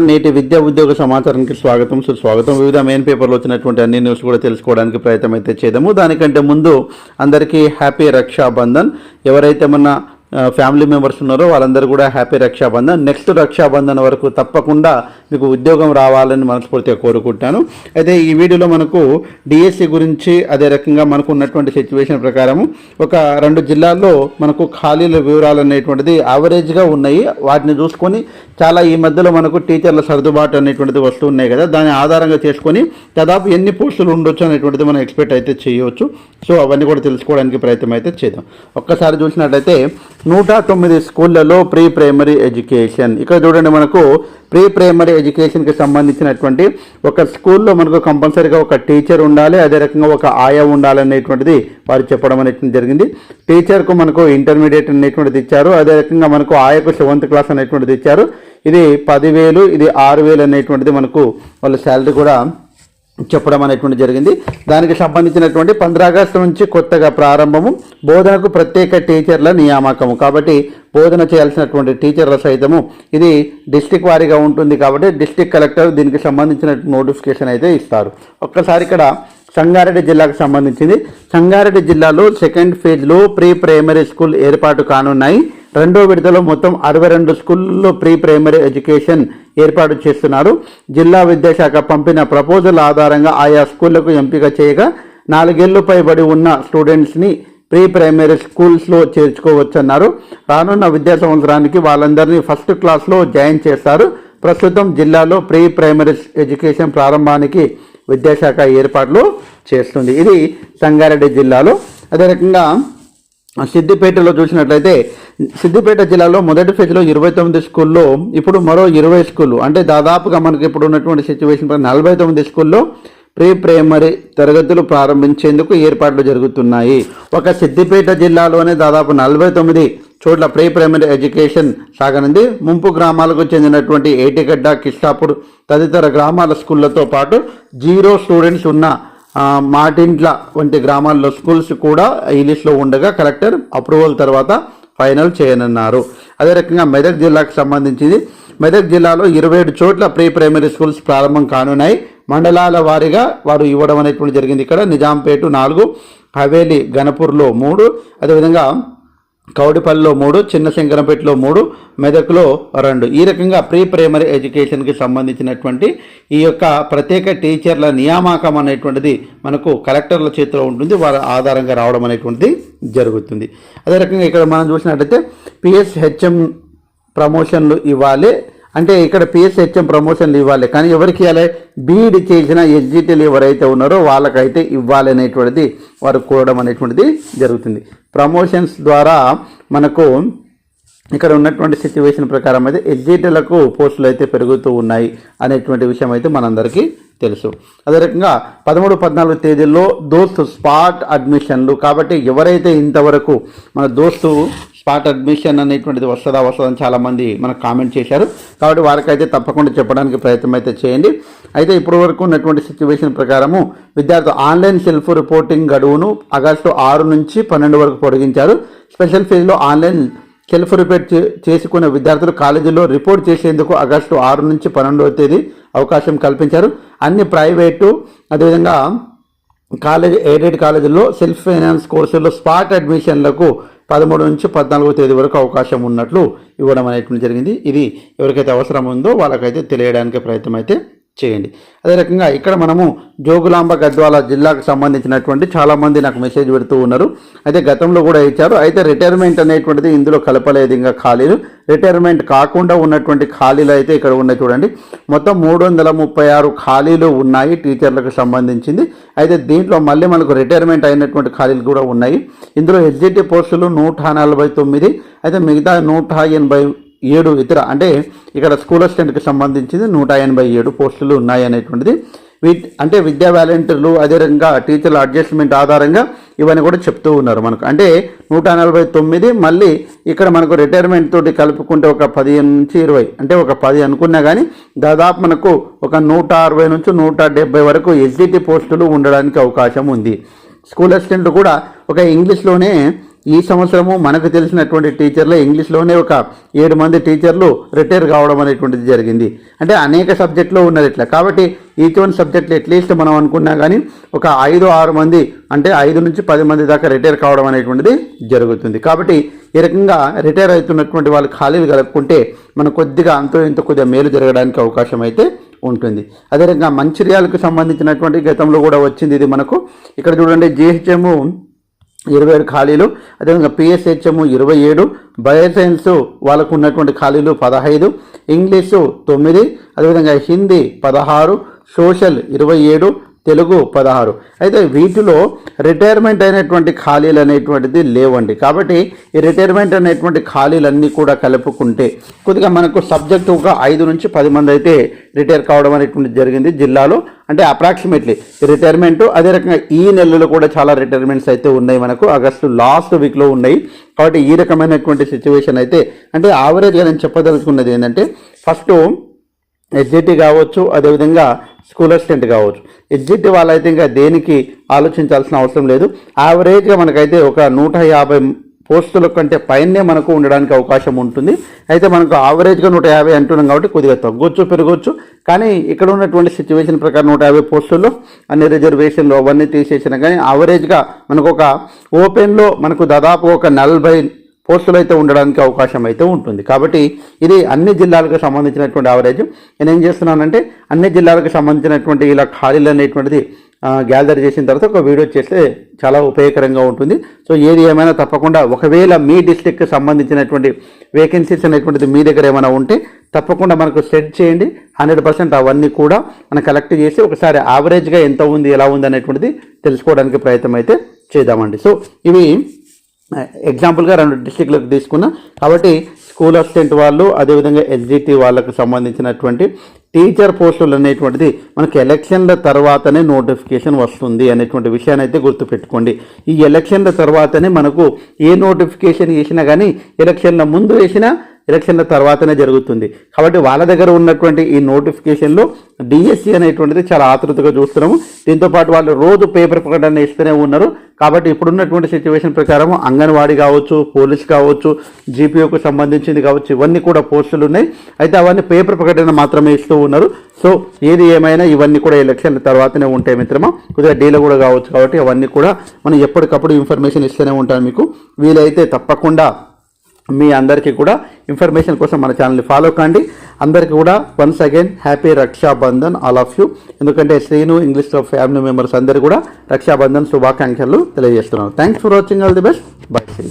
నేటి విద్యా ఉద్యోగ సమాచారానికి స్వాగతం సుస్వాగతం. వివిధ మెయిన్ పేపర్లో వచ్చినటువంటి అన్ని న్యూస్ కూడా తెలుసుకోవడానికి ప్రయత్నం అయితే చేద్దాము. దానికంటే ముందు అందరికీ హ్యాపీ రక్షాబంధన్. ఎవరైతే మన ఫ్యామిలీ మెంబర్స్ ఉన్నారో వాళ్ళందరూ కూడా హ్యాపీ రక్షాబంధన్. నెక్స్ట్ రక్షాబంధన్ వరకు తప్పకుండా మీకు ఉద్యోగం రావాలని మనస్ఫూర్తిగా కోరుకుంటాను. అయితే ఈ వీడియోలో మనకు డిఎస్సి గురించి అదే రకంగా మనకు ఉన్నటువంటి సిచ్యువేషన్ ప్రకారము ఒక రెండు జిల్లాల్లో మనకు ఖాళీల వివరాలు అనేటువంటిది యావరేజ్గా ఉన్నాయి. వాటిని చూసుకొని చాలా ఈ మధ్యలో మనకు టీచర్ల సర్దుబాటు అనేటువంటిది వస్తూ ఉన్నాయి కదా. దాని ఆధారంగా చేసుకొని దాదాపు ఎన్ని పోస్టులు ఉండొచ్చు అనేటువంటిది మనం ఎక్స్పెక్ట్ అయితే చేయవచ్చు. సో అవన్నీ కూడా తెలుసుకోవడానికి ప్రయత్నం అయితే చేద్దాం. ఒక్కసారి చూసినట్లయితే నూట తొమ్మిది స్కూళ్ళలో ప్రీ ప్రైమరీ ఎడ్యుకేషన్. ఇక్కడ చూడండి మనకు ప్రీ ప్రైమరీ ఎడ్యుకేషన్కి సంబంధించినటువంటి ఒక స్కూల్లో మనకు కంపల్సరీగా ఒక టీచర్ ఉండాలి అదే రకంగా ఒక ఆయా ఉండాలి అనేటువంటిది వారు చెప్పడం అనేటువంటి జరిగింది. టీచర్కు మనకు ఇంటర్మీడియట్ అనేటువంటిది ఇచ్చారు అదే రకంగా మనకు ఆయకు సెవెంత్ క్లాస్ అనేటువంటిది ఇచ్చారు. ఇది పదివేలు ఇది ఆరు వేలు అనేటువంటిది మనకు వాళ్ళ శాలరీ కూడా చెప్పడం అనేటువంటి జరిగింది. దానికి సంబంధించినటువంటి పంద్రా ఆగస్టు నుంచి కొత్తగా ప్రారంభము. బోధనకు ప్రత్యేక టీచర్ల నియామకము. కాబట్టి బోధన చేయాల్సినటువంటి టీచర్ల సైతము ఇది డిస్టిక్ వారీగా ఉంటుంది కాబట్టి డిస్టిక్ కలెక్టర్ దీనికి సంబంధించిన నోటిఫికేషన్ అయితే ఇస్తారు. ఒక్కసారి ఇక్కడ సంగారెడ్డి జిల్లాకు సంబంధించింది. సంగారెడ్డి జిల్లాలో సెకండ్ ఫేజ్లో ప్రీ ప్రైమరీ స్కూల్ ఏర్పాటు కానున్నాయి. రెండో విడతలో మొత్తం అరవై రెండు స్కూల్లో ప్రీ ప్రైమరీ ఎడ్యుకేషన్ ఏర్పాటు చేస్తున్నారు. జిల్లా విద్యాశాఖ పంపిన ప్రపోజల్ ఆధారంగా ఆయా స్కూళ్ళకు ఎంపిక చేయగా నాలుగేళ్ళు పైబడి ఉన్న స్టూడెంట్స్ని ప్రీ ప్రైమరీ స్కూల్స్లో చేర్చుకోవచ్చన్నారు. రానున్న విద్యా సంవత్సరానికి వాళ్ళందరినీ ఫస్ట్ క్లాస్లో జాయిన్ చేస్తారు. ప్రస్తుతం జిల్లాలో ప్రీ ప్రైమరీ ఎడ్యుకేషన్ ప్రారంభానికి విద్యాశాఖ ఏర్పాట్లు చేస్తుంది. ఇది సంగారెడ్డి జిల్లాలో. అదే రకంగా సిద్దిపేటలో చూసినట్లయితే సిద్దిపేట జిల్లాలో మొదటి ఫేజ్లో ఇరవై తొమ్మిది స్కూల్లో ఇప్పుడు మరో ఇరవై స్కూళ్ళు అంటే దాదాపుగా మనకి ఇప్పుడు ఉన్నటువంటి సిచ్యువేషన్ నలభై తొమ్మిది స్కూల్లో ప్రీ ప్రైమరీ తరగతులు ప్రారంభించేందుకు ఏర్పాట్లు జరుగుతున్నాయి. ఒక సిద్దిపేట జిల్లాలోనే దాదాపు నలభై తొమ్మిది చోట్ల ప్రీ ప్రైమరీ ఎడ్యుకేషన్ సాగనుంది. ముంపు గ్రామాలకు చెందినటువంటి ఏటిగడ్డ కిష్టాపూర్ తదితర గ్రామాల స్కూళ్ళతో పాటు జీరో స్టూడెంట్స్ ఉన్న మాటింట్ల వంటి గ్రామాల్లో స్కూల్స్ కూడా ఇంగ్లీష్లో ఉండగా కలెక్టర్ అప్రూవల్ తర్వాత ఫైనల్ చేయనున్నారు. అదే రకంగా మెదక్ జిల్లాకు సంబంధించింది. మెదక్ జిల్లాలో ఇరవై ఏడు చోట్ల ప్రీ ప్రైమరీ స్కూల్స్ ప్రారంభం కానున్నాయి. మండలాల వారీగా వారు ఇవ్వడం అనేటువంటి జరిగింది ఇక్కడ. నిజాంపేట నాలుగు హవేలీ గణపూర్లో మూడు. అదేవిధంగా కౌడిపల్లిలో మూడు చిన్న శంకరంపేటలో మూడు మెదక్లో రెండు. ఈ రకంగా ప్రీ ప్రైమరీ ఎడ్యుకేషన్కి సంబంధించినటువంటి ఈ యొక్క ప్రత్యేక టీచర్ల నియామకం అనేటువంటిది మనకు కలెక్టర్ల చేతిలో ఉంటుంది వారి ఆధారంగా రావడం అనేటువంటిది జరుగుతుంది. అదే రకంగా ఇక్కడ మనం చూసినట్టయితే పిఎస్హెచ్ఎం ప్రమోషన్లు ఇవ్వాలి. అంటే ఇక్కడ పిఎస్హెచ్ఎం ప్రమోషన్లు ఇవ్వాలి. కానీ ఎవరికి ఇవ్వాలి? బీఈడి చేసిన ఎస్జిటీలు ఎవరైతే ఉన్నారో వాళ్ళకైతే ఇవ్వాలి అనేటువంటిది వారు కూడడం అనేటువంటిది జరుగుతుంది. ప్రమోషన్స్ ద్వారా మనకు ఇక్కడ ఉన్నటువంటి సిచ్యువేషన్ ప్రకారం అయితే ఎగ్జిట్లకు పోస్టులు అయితే పెరుగుతూ ఉన్నాయి అనేటువంటి విషయం అయితే మనందరికీ తెలుసు. అదే రకంగా పదమూడు పద్నాలుగు తేదీల్లో దోస్తు స్పాట్ అడ్మిషన్లు కాబట్టి ఎవరైతే ఇంతవరకు మన దోస్తు స్పాట్ అడ్మిషన్ అనేటువంటిది వస్తుందా వస్తుందని చాలామంది మనకు కామెంట్ చేశారు. కాబట్టి వారికైతే తప్పకుండా చెప్పడానికి ప్రయత్నం అయితే చేయండి. అయితే ఇప్పటి వరకు ఉన్నటువంటి సిచ్యువేషన్ ప్రకారము విద్యార్థులు ఆన్లైన్ సెల్ఫ్ రిపోర్టింగ్ గడువును ఆగస్టు ఆరు నుంచి పన్నెండు వరకు పొడిగించారు. స్పెషల్ ఫీజులో ఆన్లైన్ సెల్ఫ్ రిపోర్ట్ చే- చేసుకున్న విద్యార్థులు కాలేజీలో రిపోర్ట్ చేసేందుకు ఆగస్టు ఆరు నుంచి పన్నెండవ తేదీ అవకాశం కల్పించారు. అన్ని ప్రైవేటు అదేవిధంగా కాలేజ్ ఎయిడెడ్ కాలేజీల్లో సెల్ఫ్ ఫైనాన్స్ కోర్సుల్లో స్పాట్ అడ్మిషన్లకు పదమూడు నుంచి పద్నాలుగో తేదీ వరకు అవకాశం ఉన్నట్లు ఇవ్వడం అనేటువంటి జరిగింది. ఇది ఎవరికైతే అవసరం ఉందో వాళ్ళకైతే తెలియడానికి ప్రయత్నం అయితే చేయండి. అదే రకంగా ఇక్కడ మనము జోగులాంబ గద్వాల జిల్లాకు సంబంధించినటువంటి చాలామంది నాకు మెసేజ్ పెడుతూ ఉన్నారు. అయితే గతంలో కూడా ఇచ్చారు. అయితే రిటైర్మెంట్ అనేటువంటిది ఇందులో కలపలేదు ఇంకా ఖాళీలు. రిటైర్మెంట్ కాకుండా ఉన్నటువంటి ఖాళీలు అయితే ఇక్కడ ఉన్నాయి చూడండి. మొత్తం మూడు వందల ముప్పై ఆరు ఖాళీలు ఉన్నాయి టీచర్లకు సంబంధించింది. అయితే దీంట్లో మళ్ళీ మనకు రిటైర్మెంట్ అయినటువంటి ఖాళీలు కూడా ఉన్నాయి. ఇందులో హెచ్జిటి పోస్టులు నూట నలభై తొమ్మిది అయితే మిగతా నూట ఎనభై ఏడు ఇతర అంటే ఇక్కడ స్కూల్ అసిస్టెంట్కి సంబంధించింది నూట ఎనభై ఏడు పోస్టులు ఉన్నాయి అనేటువంటిది. అంటే విద్యా వాలంటీర్లు అదే టీచర్ల అడ్జస్ట్మెంట్ ఆధారంగా ఇవన్నీ కూడా చెప్తూ ఉన్నారు మనకు. అంటే నూట నలభై తొమ్మిది మళ్ళీ ఇక్కడ మనకు రిటైర్మెంట్ తోటి కలుపుకుంటే ఒక పదిహేను నుంచి ఇరవై అంటే ఒక పది అనుకున్నా కానీ దాదాపు మనకు ఒక నూట అరవై నుంచి నూట డెబ్బై వరకు ఎస్జిటి పోస్టులు ఉండడానికి అవకాశం ఉంది. స్కూల్ అసిస్టెంట్లు కూడా ఒక ఇంగ్లీష్లోనే ఈ సంవత్సరము మనకు తెలిసినటువంటి టీచర్లు ఇంగ్లీష్లోనే ఒక ఏడు మంది టీచర్లు రిటైర్ కావడం అనేటువంటిది జరిగింది. అంటే అనేక సబ్జెక్టులో ఉన్నది ఇట్లా. కాబట్టి ఈచ్ వన్ సబ్జెక్టులు అట్లీస్ట్ మనం అనుకున్నా కానీ ఒక ఐదు ఆరు మంది అంటే ఐదు నుంచి పది మంది దాకా రిటైర్ కావడం అనేటువంటిది జరుగుతుంది. కాబట్టి ఈ రకంగా రిటైర్ అవుతున్నటువంటి వాళ్ళు ఖాళీలు కలుపుకుంటే మనం కొద్దిగా అంతో ఇంత కొద్దిగా మేలు జరగడానికి అవకాశం అయితే ఉంటుంది. అదేవిధంగా మంచిర్యాలకు సంబంధించినటువంటి గతంలో కూడా వచ్చింది ఇది మనకు. ఇక్కడ చూడండి జిహెచ్ఎం ఇరవై ఏడు ఖాళీలు అదేవిధంగా పిఎస్హెచ్ఎం ఇరవై ఏడు బయోసైన్స్ వాళ్ళకు ఉన్నటువంటి ఖాళీలు పదహైదు ఇంగ్లీషు తొమ్మిది అదేవిధంగా హిందీ పదహారు సోషల్ ఇరవై ఏడు తెలుగు పదహారు. అయితే వీటిలో రిటైర్మెంట్ అయినటువంటి ఖాళీలు అనేటువంటిది లేవండి. కాబట్టి ఈ రిటైర్మెంట్ అనేటువంటి ఖాళీలన్నీ కూడా కలుపుకుంటే కొద్దిగా మనకు సబ్జెక్ట్ ఒక ఐదు నుంచి పది మంది అయితే రిటైర్ కావడం అనేటువంటిది జరిగింది జిల్లాలో. అంటే అప్రాక్సిమేట్లీ రిటైర్మెంట్ అదే రకంగా ఈ నెలలో కూడా చాలా రిటైర్మెంట్స్ అయితే ఉన్నాయి మనకు. ఆగస్టు లాస్ట్ వీక్లో ఉన్నాయి. కాబట్టి ఈ రకమైనటువంటి సిచ్యువేషన్ అయితే అంటే ఆవరేజ్గా నేను చెప్పదలుచుకున్నది ఏంటంటే ఫస్ట్ ఎస్జిటి కావచ్చు అదేవిధంగా స్కూల్ అసిస్టెంట్ కావచ్చు. ఎస్జిటి వాళ్ళైతే ఇంకా దేనికి ఆలోచించాల్సిన అవసరం లేదు. యావరేజ్గా మనకైతే ఒక నూట యాభై పోస్టుల కంటే పైనే మనకు ఉండడానికి అవకాశం ఉంటుంది. అయితే మనకు ఆవరేజ్గా నూట యాభై అంటున్నాం కాబట్టి కొద్దిగా తగ్గొచ్చు పెరగొచ్చు. కానీ ఇక్కడ ఉన్నటువంటి సిచ్యువేషన్ ప్రకారం నూట యాభై పోస్టుల్లో అన్ని రిజర్వేషన్లు అవన్నీ తీసేసినా కానీ ఆవరేజ్గా మనకు ఒక ఓపెన్లో మనకు దాదాపు ఒక నలభై పోస్టులు అయితే ఉండడానికి అవకాశం అయితే ఉంటుంది. కాబట్టి ఇది అన్ని జిల్లాలకు సంబంధించినటువంటి యావరేజ్ నేను ఏం చేస్తున్నానంటే అన్ని జిల్లాలకు సంబంధించినటువంటి ఇలా ఖాళీలు అనేటువంటిది గ్యాదర్ చేసిన తర్వాత ఒక వీడియో చేస్తే చాలా ఉపయోగకరంగా ఉంటుంది. సో ఏది ఏమైనా తప్పకుండా ఒకవేళ మీ డిస్టిక్కి సంబంధించినటువంటి వేకెన్సీస్ అనేటువంటిది మీ దగ్గర ఏమైనా ఉంటే తప్పకుండా మనకు సెట్ చేయండి. హండ్రెడ్ పర్సెంట్ అవన్నీ కూడా మనం కలెక్ట్ చేసి ఒకసారి యావరేజ్గా ఎంత ఉంది ఎలా ఉంది అనేటువంటిది తెలుసుకోవడానికి ప్రయత్నం అయితే చేద్దామండి. సో ఇవి ఎగ్జాంపుల్గా రెండు డిస్టిక్లకు తీసుకున్నా. కాబట్టి స్కూల్ అసిస్టెంట్ వాళ్ళు అదేవిధంగా ఎస్జిటి వాళ్ళకు సంబంధించినటువంటి టీచర్ పోస్టులు అనేటువంటిది మనకి ఎలక్షన్ల తర్వాతనే నోటిఫికేషన్ వస్తుంది అనేటువంటి విషయాన్ని అయితే గుర్తుపెట్టుకోండి. ఈ ఎలక్షన్ల తర్వాతనే మనకు ఏ నోటిఫికేషన్ వేసినా కానీ ఎలక్షన్ల ముందు వేసినా ఎలక్షన్ల తర్వాతనే జరుగుతుంది. కాబట్టి వాళ్ళ దగ్గర ఉన్నటువంటి ఈ నోటిఫికేషన్లో డిఎస్సి అనేటువంటిది చాలా ఆతృతగా చూస్తున్నాము. దీంతో పాటు వాళ్ళు రోజు పేపర్ ప్రకటన ఇస్తూనే ఉన్నారు. కాబట్టి ఇప్పుడున్నటువంటి సిచ్యువేషన్ ప్రకారం అంగన్వాడీ కావచ్చు పోలీస్ కావచ్చు జీపీఓకు సంబంధించింది కావచ్చు ఇవన్నీ కూడా పోస్టులు ఉన్నాయి. అయితే అవన్నీ పేపర్ ప్రకటన మాత్రమే ఇస్తూ ఉన్నారు. సో ఏది ఏమైనా ఇవన్నీ కూడా ఎలక్షన్ల తర్వాతనే ఉంటాయి మిత్రమా. కొద్దిగా డీలో కూడా కావచ్చు కాబట్టి అవన్నీ కూడా మనం ఎప్పటికప్పుడు ఇన్ఫర్మేషన్ ఇస్తూనే ఉంటాం మీకు. వీలైతే తప్పకుండా మీ అందరికీ కూడా ఇన్ఫర్మేషన్ కోసం మన ఛానల్ని ఫాలో కండి. అందరికీ కూడా once again happy Rakshabandhan all of you. ఎందుకంటే శ్రీను ఇంగ్లీష్లో ఫ్యామిలీ మెంబర్స్ అందరికీ కూడా రక్షాబంధన్ శుభాకాంక్షలు తెలియజేస్తున్నాను thanks for watching. All the best. Bye. Sri